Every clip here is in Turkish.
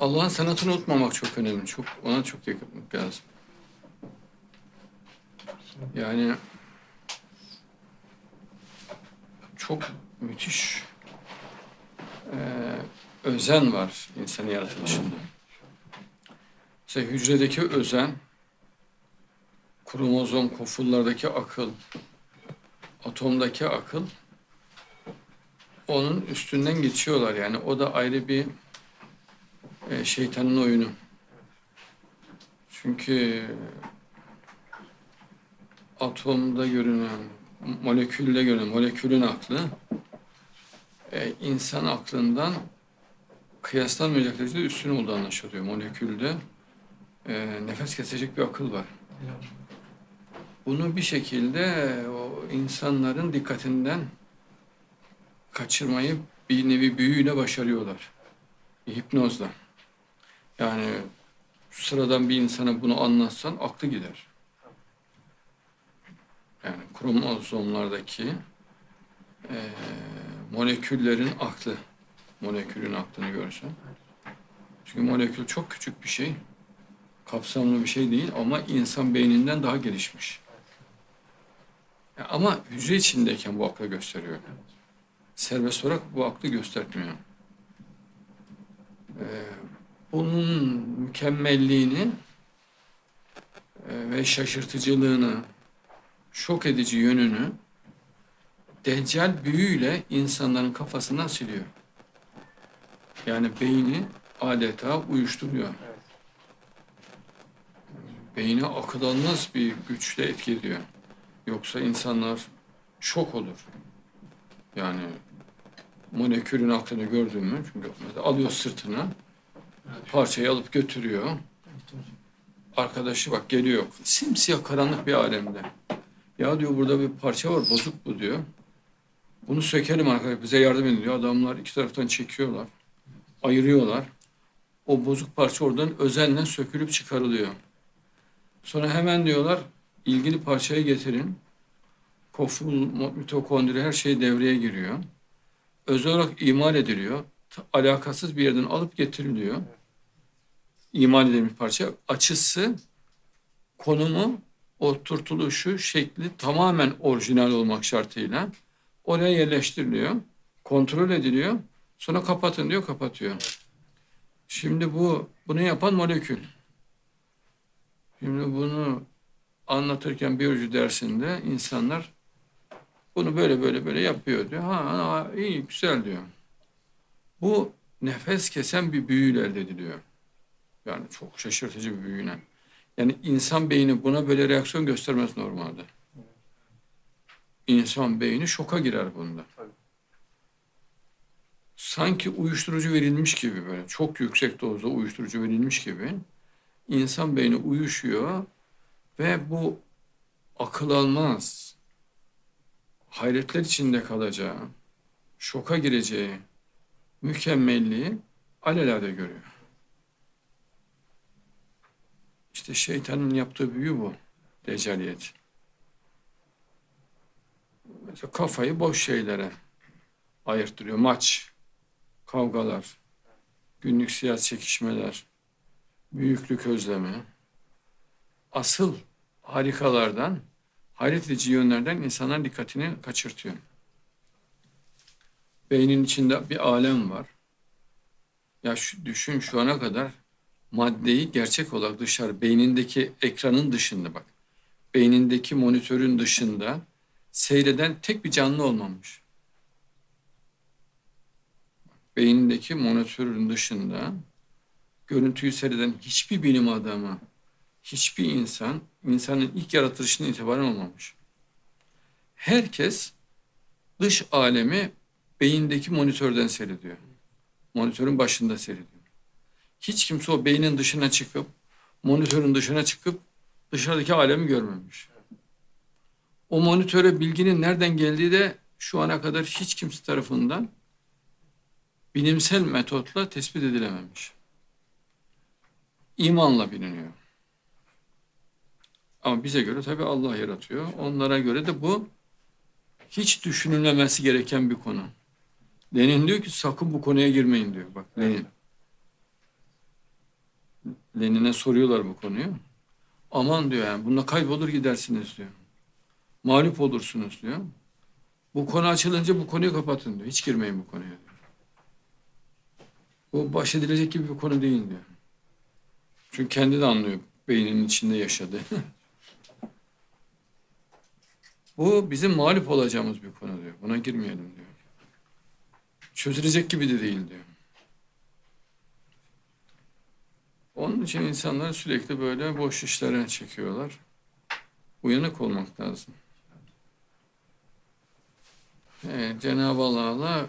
Allah'ın sanatını unutmamak çok önemli. Çok ona çok yakınmak lazım. Yani çok müthiş eee, özen var insanın yaratılışında. Mesela hücredeki özen, kromozom kofullardaki akıl, atomdaki akıl onun üstünden geçiyorlar yani. O da ayrı bir e, şeytanın oyunu. Çünkü atomda görünen, molekülde görünen, molekülün aklı e, insan aklından kıyaslanmayacak derecede üstün olduğu anlaşılıyor. Molekülde e, nefes kesecek bir akıl var. Bunu bir şekilde o insanların dikkatinden kaçırmayı bir nevi büyüyle başarıyorlar. Bir hipnozla. Yani sıradan bir insana bunu anlatsan aklı gider. Yani kromozomlardaki eee, moleküllerin aklı, molekülün aklını görsen. Çünkü molekül çok küçük bir şey, kapsamlı bir şey değil ama insan beyninden daha gelişmiş. Ama hücre içindeyken bu aklı gösteriyor. Serbest olarak bu aklı göstermiyor. Ee, bunun mükemmelliğini e, ve şaşırtıcılığını, şok edici yönünü Deccal büyüyle insanların kafasından siliyor. Yani beyni adeta uyuşturuyor. Beyni akıl bir güçle etki ediyor. Yoksa insanlar şok olur. Yani molekülün aklını gördün mü? Çünkü alıyor sırtına, parçayı alıp götürüyor. Arkadaşı bak geliyor, simsiyah karanlık bir alemde. Ya diyor burada bir parça var, bozuk bu diyor. Bunu sökelim arkadaşlar, bize yardım edin diyor. Adamlar iki taraftan çekiyorlar, ayırıyorlar. O bozuk parça oradan özenle sökülüp çıkarılıyor. Sonra hemen diyorlar, ilgili parçayı getirin. Koful, mitokondri her şey devreye giriyor. Özel olarak imal ediliyor. Alakasız bir yerden alıp getiriliyor. İmal edilmiş parça. Açısı, konumu, oturtuluşu, şekli tamamen orijinal olmak şartıyla oraya yerleştiriliyor. Kontrol ediliyor. Sonra kapatın diyor, kapatıyor. Şimdi bu bunu yapan molekül. Şimdi bunu anlatırken biyoloji dersinde insanlar bunu böyle böyle böyle yapıyor diyor. Ha, ha iyi güzel diyor. Bu nefes kesen bir büyüyle elde ediliyor. Yani çok şaşırtıcı bir büyüyle. Yani insan beyni buna böyle reaksiyon göstermez normalde. İnsan beyni şoka girer bunda. Sanki uyuşturucu verilmiş gibi böyle çok yüksek dozda uyuşturucu verilmiş gibi insan beyni uyuşuyor ve bu akıl almaz, hayretler içinde kalacağı, şoka gireceği mükemmelliği alelade görüyor. İşte şeytanın yaptığı büyü bu. Deccaliyet. Mesela kafayı boş şeylere ayırttırıyor. Maç, kavgalar, günlük siyasi çekişmeler, büyüklük özlemi. Asıl harikalardan, hayret edici yönlerden insanların dikkatini kaçırtıyor. Beynin içinde bir alem var. Ya şu, düşün şu ana kadar maddeyi gerçek olarak dışarı, beynindeki ekranın dışında bak. Beynindeki monitörün dışında seyreden tek bir canlı olmamış. Beynindeki monitörün dışında görüntüyü seyreden hiçbir bilim adamı, hiçbir insan, insanın ilk yaratılışından itibaren olmamış. Herkes dış alemi beyindeki monitörden seyrediyor. Monitörün başında seyrediyor. Hiç kimse o beynin dışına çıkıp, monitörün dışına çıkıp dışarıdaki alemi görmemiş. O monitöre bilginin nereden geldiği de şu ana kadar hiç kimse tarafından bilimsel metotla tespit edilememiş. İmanla biliniyor. Ama bize göre tabii Allah yaratıyor. Onlara göre de bu hiç düşünülmemesi gereken bir konu. Lenin diyor ki sakın bu konuya girmeyin diyor. Bak Lenin. Lenin'e soruyorlar bu konuyu. Aman diyor yani bununla kaybolur gidersiniz diyor. Mağlup olursunuz diyor. Bu konu açılınca bu konuyu kapatın diyor. Hiç girmeyin bu konuya diyor. Bu baş edilecek gibi bir konu değil diyor. Çünkü kendi de anlıyor beyninin içinde yaşadığı. bu bizim mağlup olacağımız bir konu diyor. Buna girmeyelim diyor. Çözülecek gibi de değil diyor. Onun için insanlar sürekli böyle boş işlere çekiyorlar. Uyanık olmak lazım. Evet, Cenab-ı Allah'la e,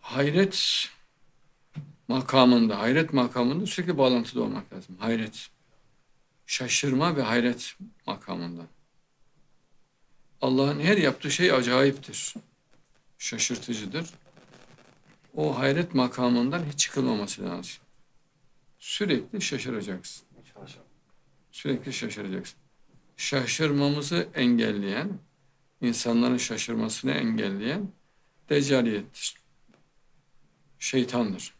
hayret makamında, hayret makamında sürekli bağlantıda olmak lazım. Hayret. Şaşırma ve hayret makamında. Allah'ın her yaptığı şey acayiptir. Şaşırtıcıdır. O hayret makamından hiç çıkılmaması lazım. Sürekli şaşıracaksın. Sürekli şaşıracaksın. Şaşırmamızı engelleyen, insanların şaşırmasını engelleyen deccaliyettir. Şeytandır.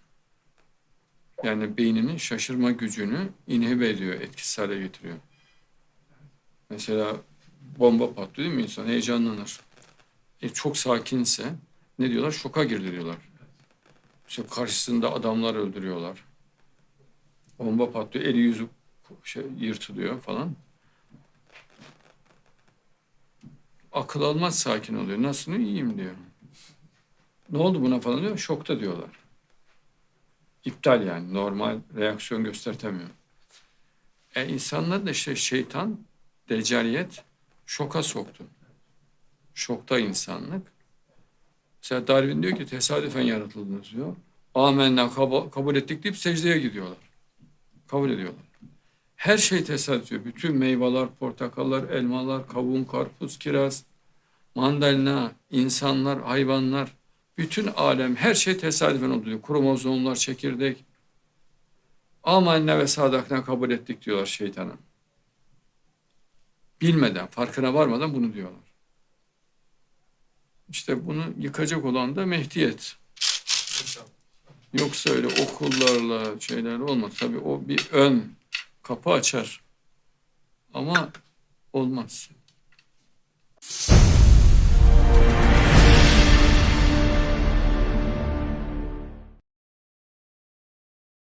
Yani beyninin şaşırma gücünü inhibe ediyor, etkisiz hale getiriyor. Mesela bomba patlıyor değil mi insan? Heyecanlanır. E, çok sakinse ne diyorlar? Şoka girdi diyorlar. İşte karşısında adamlar öldürüyorlar. Bomba patlıyor, eli yüzü şey, yırtılıyor falan. Akıl almaz sakin oluyor. Nasıl iyiyim diyor. Ne oldu buna falan diyor. Şokta diyorlar. İptal yani. Normal reaksiyon göstertemiyor. E insanlar da işte şeytan, deccaliyet şoka soktu. Şokta insanlık. Mesela Darwin diyor ki tesadüfen yaratıldınız diyor. Amenna kabul ettik deyip secdeye gidiyorlar. Kabul ediyorlar. Her şey tesadüf diyor. Bütün meyveler, portakallar, elmalar, kavun, karpuz, kiraz, mandalina, insanlar, hayvanlar, bütün alem her şey tesadüfen oldu diyor. Kromozomlar, çekirdek. Amenna ve sadakna kabul ettik diyorlar şeytana. Bilmeden, farkına varmadan bunu diyorlar. İşte bunu yıkacak olan da mehdiyet. Yoksa öyle okullarla şeyler olmaz. Tabii o bir ön kapı açar. Ama olmaz.